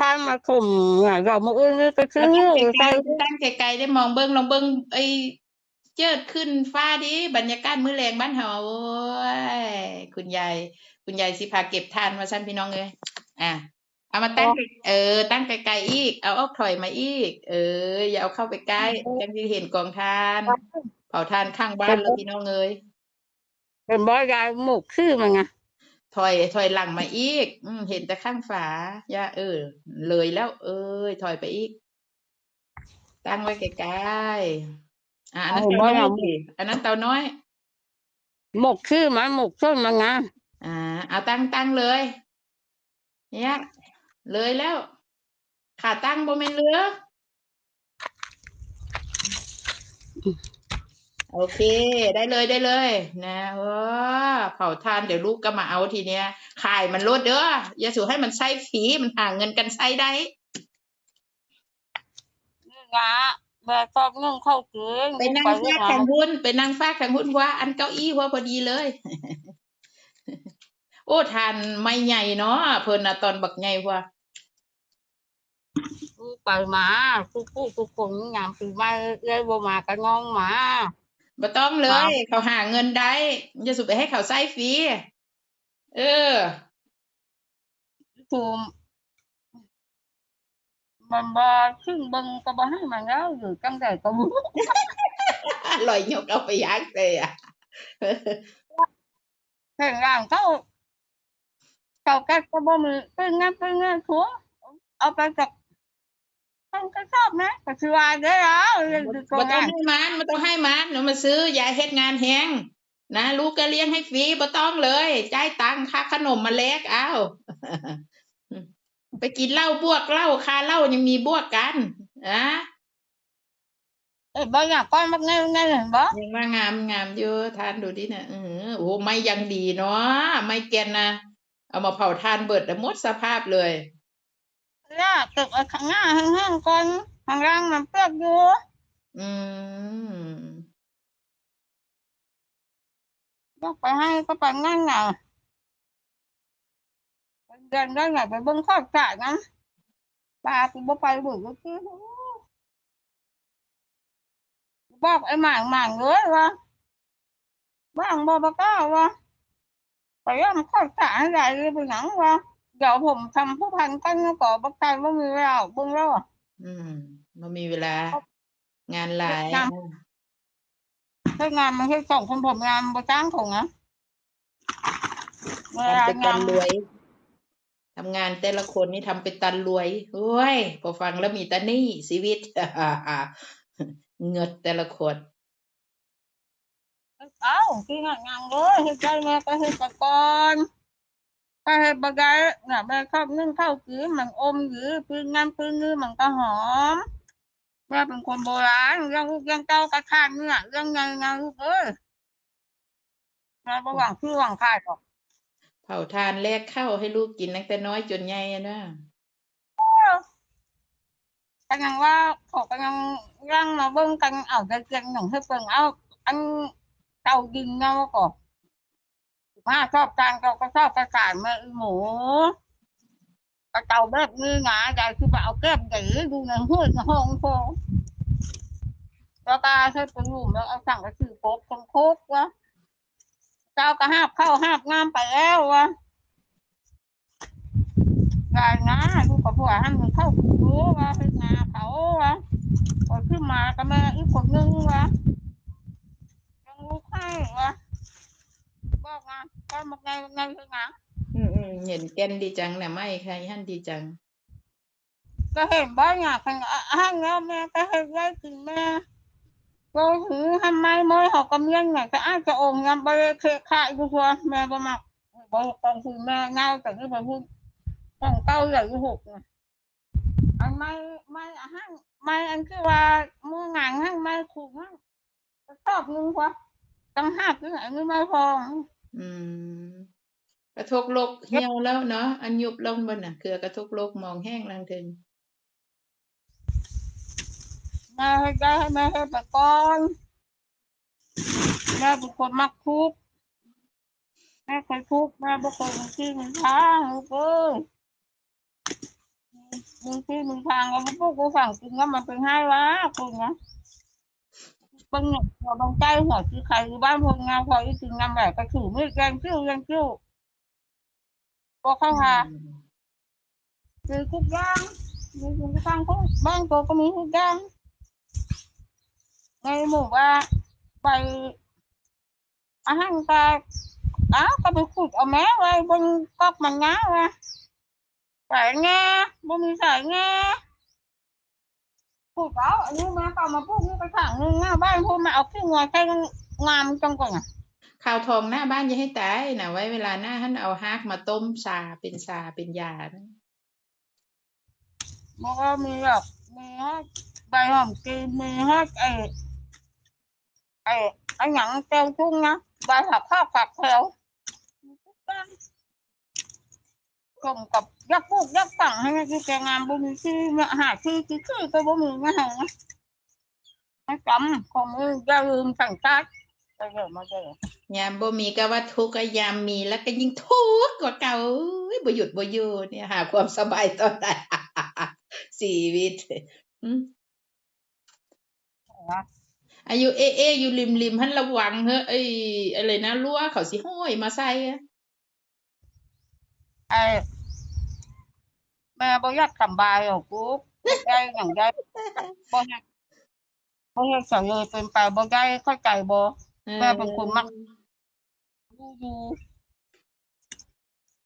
ทานมาข่มอะเรามาอื้อนี่ก็คือตั้งไกลใส่ๆตั้งไกลๆได้มองเบิ้งลองเบิ้งไอ้เจิดขึ้นฟ้าดิบรรยากาศมื้อแลงบ้านเฮาโอ้ยคุณยายคุณยายสิพาเก็บทานมาซั่นพี่น้องเอ้ยอะเอามาตั้งไกลเออ ตั้งไกลๆอีก เอาออกถอยมาอีก เออ อย่าเอาเข้าไปใกล้จังสิเห็นกองทานเผาทานข้างบ้านแล้วพี่น้องเอ้ยเป็นบ่ยายหมกคือมันไง ถอยถอยหลังมาอีก อืมเห็นแต่ข้างฝาย่าเออ เลยแล้ว เอ้ยถอยไปอีก ตั้งไว้ใกล้ๆอะอันนั้นเตาน้อยสิอันนั้นเตาน้อย หมกคือมันหมกส้นมันไงอ่า เอาตั้งตั้งเลย เนี่ยเลยแล้ว ขาตั้งบ่แม่นเหลือ โอเค ได้เลยได้เลย นะเออเผาทานเดี๋ยวลูกก็มาเอาทีเนี้ยขายมันลดเด้ออย่าสูให้มันใช้ฟรีมันหาเงินกันใช้ได้นี่ไงแบบชอบนึ่งข้าวเกลือไปนั่งฟากแข่งหุ้นไปนั่งฟากแข่งหุ้นว่า อันเก้าอี้ว่าพอดีเลย โอ้ทานไม่ใหญ่เนาะเพิ่นน่ะตอนบักใหญ่ว่าไปมาทุกผู้ทุกคนงามปีใหม่เลยบ่มาก็งองมา บ่ต้องเลครัยบเขาหาเงินได้อย่าสุไปให้เขาใช้ฟรีเออถูมมันบ่ซึ่งเบิ่งก็บ่ให้มันแล้วอยู่จังไดก็บ่ลอยยกเอาไปยักเลยอะเห็นร่างเขาเจ้าแก่ก็บ่มีเป็นงานเป็นงานทัวเอาไปจากต้ องก็ชอบนะก็สิว่าได้แล้วเรื่องคือบ่ก็ต้องงานให้มันบ่ต้องให้มันเดี๋ยวมาซื้อยาเฮ็ดงานแฮงนะลูกก็เลี้ยงให้ฟรีบ่ต้องเลยจ่ายตังค่าขนมมาแลกเอาไปกินเหล้าบวกเหล้าค่าเหล้ายังมีบวกกันอะเอ้ยบ่อยากก้อนมักไงไงเห็นบ่ยังว่างามงามอยู่ทานดูดิเนี่ยเออโอ้ไม่ยังดีเนาะไม่แกนนะเอามาเผาทานเบิดแล้วหมดสภาพเลย ย่าตึกเอาข้างหน้าข้างๆก่อนข้างล่างมันเปียกอยู่ อืมอยากไปให้ก็ไปงั้นน่ะไปเดินได้ไงไปเบิ่งข้อจ่ายนะปลากูบ่ไปเบิ่งก็คือบอกไอ้หมางหมางเลยว่าบ้างบ่บ่กล้าว่าไปย่ำข้อจ่ายให้ได้เลยเป็นหยังว่า เดี๋ยวผมทำผู้พันกันแล้วก็บ่ใจบ่มีเวลาเบิ่งแล้วอะอืมไมันมีเวลา งานหลายงานเฮ็ดงานมันเฮ็ดสองคนผมงานบ่จ้างผมนะเวลาทำเป็นงาตันนรวยทำงานแต่ละคนนี่ทำเป็นตันรวยโอ้ยพอฟังแล้วมีแต่หนี่ชีวิตเงิดแต่ละคนเอ้าที่งานงานเลยเฮ็ดใจแม่ก็เฮ็ดไปก่อน ถ้าเฮ็ดบ่ได้น่ะแม่ชอบนึ่งข้าวกือมันอมหรือปืนงานปืนนือมันก็หอมแม่เป็นคนโบราณเรื่องลูกเรื่องเต้ากระทานเนี่ยเรื่องไงงานลูกเอ้ยแม่บ่หวังคือหวังคายหรอกเผาทานแลกข้าวให้ลูกกินตั้งแต่น้อยจนใหญ่อะนะก็ยังว่าเขอก็ยังยังมาเบิ่งกันเอาแต่เกียงหนังให้เบิ่งเอาอันเตาดินเนาะก็ มาชอบจางเราก็ชอบกระสานแม่อีหมูกระเตาแบบนี้นะยายคือไปเอาแก้มใหญ่ดูในห้วยในห้องโฟแล้วก็ใช้ปืนหลุมแล้วเอาสั่งกระสือโคกคนโคกวะเจ้าก็หาบเข้าห้าบงามไปแล้ววะยายนะลูกกับผัวห้ามมันเข้าคูรู้วะเฮ็ดนาเขาวะพอขึ้นมาก็แม่อีกคนนึงวะยังลูกให้วะ มาก็มาไงมาไงคือหนังอืมอืมเห็นแกนดีจังเนี่ยไม่ใครฮั่นดีจัง ก็เห็นบ้านอยากให้ห้างแล้วแม่ก็เห็นได้ถึงแม่ก็ถือทำไมมอยหอกกำยังไงก็อาจจะองค์ยำไปเคขายกูชัวแม่ก็มักบอกกองคุณแม่เงาแต่ที่ไปพูดต้องเก้าใหญ่หกนะอันไม่ไม่ห้างไม่อันคือว่ามือหงังห้างไม่ขู่ห้างชอบนึงกว่าตั้งห้าคืออันนี้ไม่พอ อืม กระทกโลกเหี่ยวแล้วเนาะอันยุบลงบนน่ะ คือกระทกโลกมองแห้งลังเทิงแม่ให้ได้ให้แม่ให้ไปก่อนแม่เป็นคนมักทุกแม่เคยทุกแม่บ่เคยมีที่มีทางลูกเอ้ยมึงที่มึงทางแล้วพวกกูสั่งกินแล้วมันเป็นให้ละคุณนะเป็นเนี่ยหัวบางใจหัวคือใครอยู่บ้านาะ ถือมีดแกงจิ้วแกงจิ้วก็เข้าหาคือทุกอย่างมีทุกอย่างของบ้านตัวก็มีทุกอย่างในหมู่ว่าไปอาหารก็อ้าวก็ไปขุดเอาแม้ไว้บนก๊อกมันง้าไว้สายงาบ่มีสายงาขุดเอาอันนี้มาก็เอามาปลูกนี่ไปถังนึงหน้าบ้านพูดมาเอาขี้งอแค่งามจังก่อนอะข้าวทองหน้าบ้านอย่าให้ตายนะไว้เวลาหน้าท่านเอาฮากมาต้มชาเป็นชาเป็นยานะมันก็มีแบบมีฮอดใบหอมกรีนมีฮอดไอ้ไอ้ไอ้หยังแก้วทุ่งนะใบผักข้าวผักแถว กลมกับยักษ์พูกยักษ์ฝั่งให้มันคือแกงามบุญที่มาหาที่ที่คือก็บ่มีมาให้นะให้จำของมืออย่าลืมสั่งตัดไปเถอะมาเจอยามบ่มีก็ว่าทุกข์ก็ยามมีแล้วก็ยิ่งทุกข์กว่าเก่าบ่หยุดบ่อยู่เนี่ยหาความสบายตอนใดชีวิตอายุเอเออยู่ริมริมหันระวังเฮ้อไอ้อะไรนะรั้วเขาสิห้อยมาใส่อะ ไอ้แม่บ่อยากสำบายหรอกกูได้อย่างได้บ่อยากบ่อยากเฉลยเป็นไปบ่ได้เข้าใจบ่แม่เป็นคนมักดูอยู่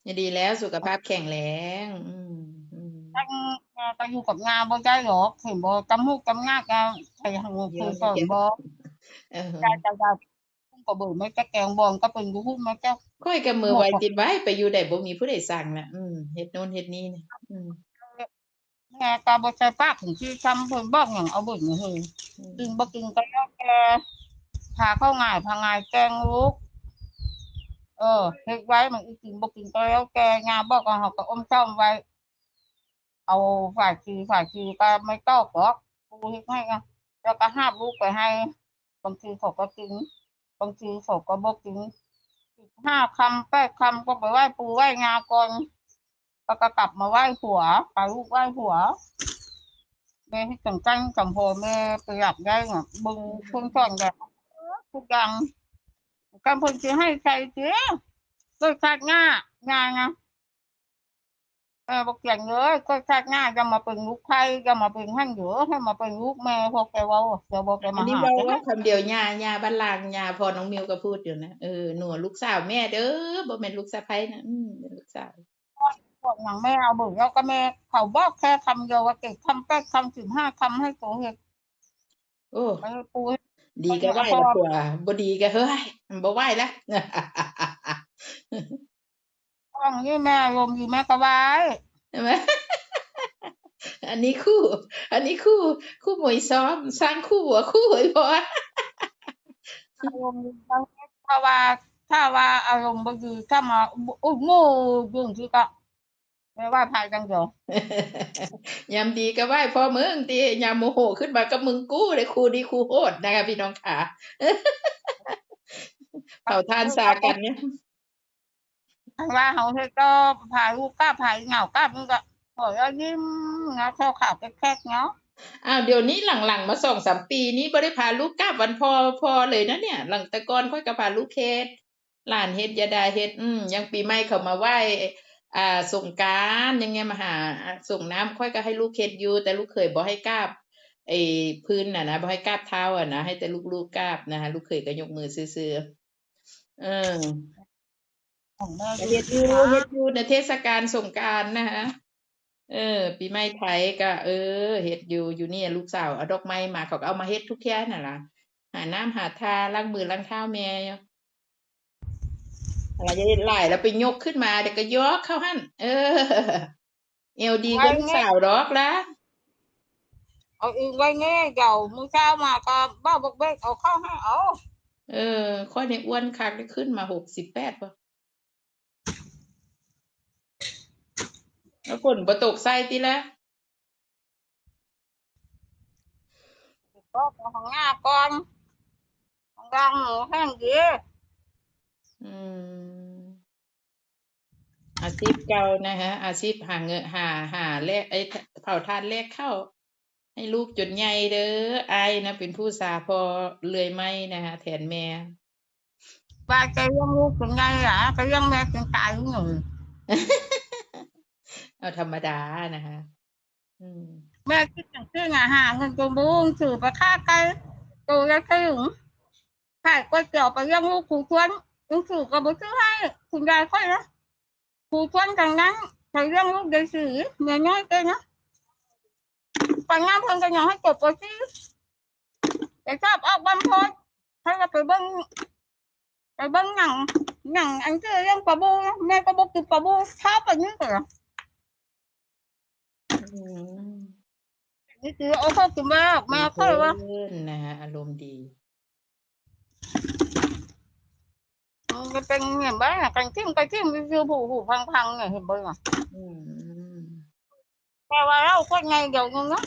อย่าดีแล้วสุขภาพแข็งแรงอืมอืมตั้งแม่ก็อยู่กับงานบ่ได้หรอกเห็นบ่จำหูจำงากงใครหังคือสอนบ่เออได้ได้ได้พุ่ง ก็เบิ่ไม่แก้แกงบ่ก็เป็นรู้ไม่แก้ค่อยกับมือไว้ติดไว้ไปอยู่ได้บ่มีผู้ใดสั่งนะอืมเฮ็ดโน่นเฮ็ดนี่นี่ยอืมแม่ก็บ่ใช่ปากถึงที่ทำเพิ่นบอกหยังเอาเบิ่งเฮ้ยอืมกินบ่กินก็แล้วแกพาเข้าง่ายพาง่ายแกงลูกเออเฮ็ดไว้มันอีกินบ่กินก็แล้วแกงานบอกว่าเฮาก็อมซ่อมไว้ เอาฝ่ายทีฝ่ายทีก็ไม่ตอกหรอกกูเฮ็ดให้ก็แล้วก็ห้าบลูกไปให้บางทีเขาก็กินางทีเขาก็บอกินห้าคำแปดคำก็ไปไหว้ปูไหว้งาก่อนก็กลับมาไหว้ผัวพาลูกไหว้ผัวแม่ที่จังจังจำพอแม่ไปหยับได้แบบบึงพุ่งสอนแบบทุกอย่างกำพลจะให้ใครเจ๊ก็ชาติหน้างานนะ เออบอกอย่างเลยก็ชาติหน้าจะมาเป็นลูกใครจะมาเป็นท่านเหรอให้มาเป็นลูกแม่พอแกเว่าเดี๋ยวบอกแกอัมานนี้หาเว้าแกว่าคำเดียวย่าย่าบ้านลางย่าพอน้องมิวก็พูดอยู่นะเออหนูลูกสาวแม่เด้อบ่แม่นลูกสะใภ้นะอืมเป็นลูกสาวบอกอย่างแม่เอาบึงแล้วก็แม่เขาบอกแค่คำเดียวว่าเก็บคำแป๊กคำสิบห้าคำให้โตเห็ดโอ้ไปปูให้ดีก็ไหว้ละผัวบ่ดีก็เฮ้ยบ่ไหว้ละ ฟังนี่แม่ลมอยู่แม่ก็ไว้ใช่ไหมอันนี้คู่ อันนี้คู่ คู่มวยซ้อม สร้างคู่หัวคู่หวยพออารมณ์บางทีถ้าว่า ถ้าว่าอารมณ์บางทีถ้ามาอุ้ยโง่ยุ่งที่ก็ไม่ว่าพายจังเดียวยามดีก็ไหว้พ่อมึงติยามโมโหขึ้นมาก็มึงกู้เลยคู่ดีคู่โหดนะคะพี่น้องขาเผ่าทานสากันเนี่ย ถ้าว่าเขาเฮ็ดก็พายลูกก้าพายเหงาก้ามันก็โอ้ยแล้วยิ้มเงาเข้าขาวแคกๆเนาะอ้าวเดี๋ยวนี้หลังๆมาสองสามปีนี้บ่ได้พาลูกกลับวันพอพอเลยนะเนี่ย หลังแต่ก่อนค่อยก็พาลูกเฮ็ดหลานเฮ็ดยาดาเฮ็ดอืมยังปีใหม่เขามาไหว้อ่าส่งกานต์ยังไงมาหาส่งน้ำค่อยก็ให้ลูกเฮ็ดอยู่ แต่ลูกเขยบ่ให้กราบไอ้พื้นน่ะนะบ่ให้กราบเท้าอะนะให้แต่ลูกๆกราบนะคะลูกเขยก็ยกมือซื่อๆเออ ของแม่เฮ็ดอยู่เฮ็ดอยู่ในเทศกาลสงกรานต์นะคะเออ ปีใหม่ไทยก็ เออเฮ็ดอยู่อยู่เนี่ยลูกสาวเอาดอกไม้มาเขาก็เอามาเฮ็ดทุกเที่ยนั่นล่ะหาน้ำหาทาล้างมือล้างเท้าแม่อยู่อะไรจะเฮ็ดหลายแล้วไปยกขึ้นมาเดี๋ยวก็ยกเข้าหั่นเออ เอวดีกว่าลูกสาวดอกละเอาอีกไว้เงี้ยเดี๋ยวมื้อเช้ามาก็บ้าบกเบกเอาเข้าให้เอาเออ ค่อยในอ้วนคักได้ขึ้นมาหกสิบแปดป่ะ แล้วฝนบ่ตกใส่ติละก็ของงาก่อนของดังหมูแห้งดีอืม อาชีพเก่านะฮะ อาชีพหาเงินหาหาแลกไอ้ยเผาทานแลกเข้า ให้ลูกจนใหญ่เด้ออายนะ เป็นผู้สาพอเลื่อยไม้นะฮะแทนแม่ว่าจะเลี้ยงลูกเป็นไงล่ะก็เลี้ยงแม่จนตายหนู เอาธรรมดานะฮะแม่คิดอย่างที่อาหารเงินตัวบุ้งสื่อไปค่าไก่ตัวละถึงขายก๋วยเตี๋ยวไปเลี้ยงลูกครูชวนลูกสื่อก็บอกซื้อให้คุณยายค่อยนะครูชวนกันนั้นไปเลี้ยงลูกเด็กสื่อเมียน้อยเกินะปัญญาเพิ่งกันยังให้จบไปสิแต่ชอบออกบันพอดให้เราไปเบิ้งไปเบิ้งหนังหนังอันที่เรื่องปลาบูแม่ก็บอกกินปลาบูชอบแบบนี้ก่อนอื มนี่คือโอ้เขากินมากแม่ค่อยว่าเพื่อนนะฮะอารมณ์ดี มันเป็นเห็นบ้างกันทิ่มกันทิ่มคือผูผูพังพังเนี่ยเห็นบ้างอะอืมแต่ว่าเราคนไงเดี๋ยวนึงนะ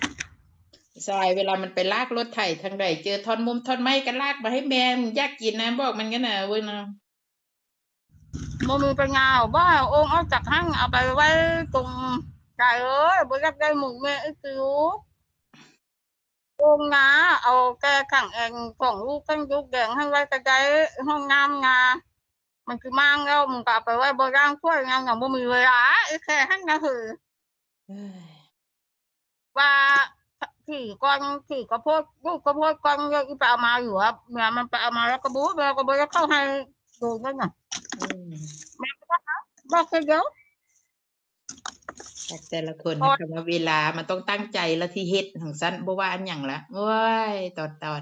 ซอยเวลามันไปลากรถไถทางใดเจอท่อนมุมท่อนไม้ก็ลากมาให้แม่มนอยากกินนะบอกมันกันนะเว้ยนะมันมีปัญญาบ้าโอ่งเอาจากห้างเอาไปไว้ตรง ไก่เอ้ยบริษัทได้หมุนแม่อิจิวโอ่งนาเอาแกขังเองของลูกตั้งยุกแดงให้ไว้กระจายห้องน้ำงามันคือมั่งแล้วมึงก็เอาไปไว้บนร่างช่วยงานอย่างบ่มีเวลาไอ้แค่ให้นะคือเอ้ยว่าขี่กอนขี่กระโพดลูกกระโพดก้อนเยอะอีปเอามาอยู่ครับเมียมันปเอามาแล้วก็บู๊แล้วก็บู๊แล้วเข้าให้ดูนั่นน่ะแม่ก็บอกนะบอกแค่เดีย วแต่แต่ละคนนะคะว่าเวลามันต้องตั้งใจและที่เฮ็ดของสั้นบ่ว่าอันหยังละโอ้ยตอนตอน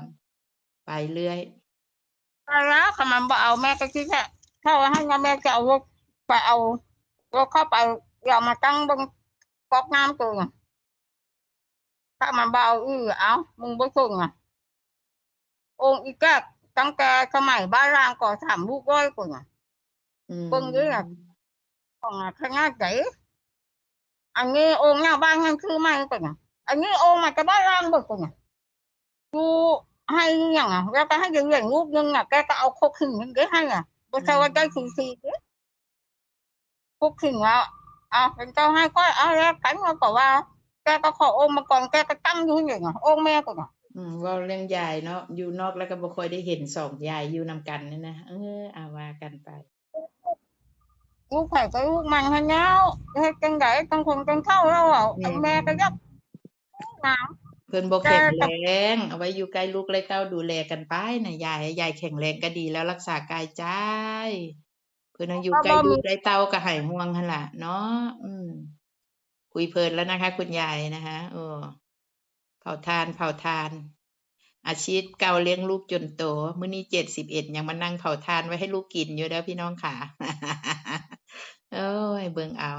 ไปเรื่อยไปแล้วค่ะมันบอกเอาแม่ก็คิดแค่ถ้าว่าให้งานแม่จะเอารถไปเอารถเข้าไปอย่ามาตั้งบนก๊อกน้ำตัวน่ะถ้ามันเบเอาอื้อเอามึงบ่ส่งอะองค์อีกแกตั้งแต่สมัยบ้านรางก่อสามลูกร้อยคนอะอืมเบิ่งเด้อของอะข้างหน้าใจ อันนี้โองหน้าบ้านนั่นคือไม่ก่อนอันนี้โองค์มาจากบ้านล่างเบิกก่อนอะดูให้อย่างอะแล้วก็ให้เรียนรูปนึงอะแกก็เอาโคกขึ้นนึงได้ให้อะไม่ใช่ว่าได้ฟรีๆเด้โคกขึ้นแล้วอะเป็นเจ้าให้ก็เอาแล้วกันมาบอกว่าแกก็ขอองมาก่อนแกก็ตั้งอยู่อย่างอะองแม่ก่อนอะอืมเว่าเรื่องยายเนาะอยู่นอกแล้วก็บ่ค่อยได้เห็นสองยายอยู่นำกันนี่นะเอออาว่ากันไป ลูกไผ่ก็ลูกมันให้เงาเฮ็ดจังไดต้องคงต้องเข้าแล้วอะไอ้แม่ก็ยับน้ำเพิ่นบ่แข็งแต่แรง เอาไว้อยู่ใกล้ลูกใกล้เต้าดูแลกันไปนะยายยายแข็งแรงก็ดีแล้วรักษากายใจ เพิ่นเอาอยู่ใกล้ลูกใกล้เต้าก็ให้ห่วงหั่นล่ะเนาะอืมคุยเพลินแล้วนะคะ คุณยายนะคะเออเผาทานเผาทาน อาชีพเก่าเลี้ยงลูกจนโตมื้อนี้71ยังมานั่งเผาทานไว้ให้ลูกกินอยู่เด้อพี่น้องค่ะ เอ้ย เบิ่งเอา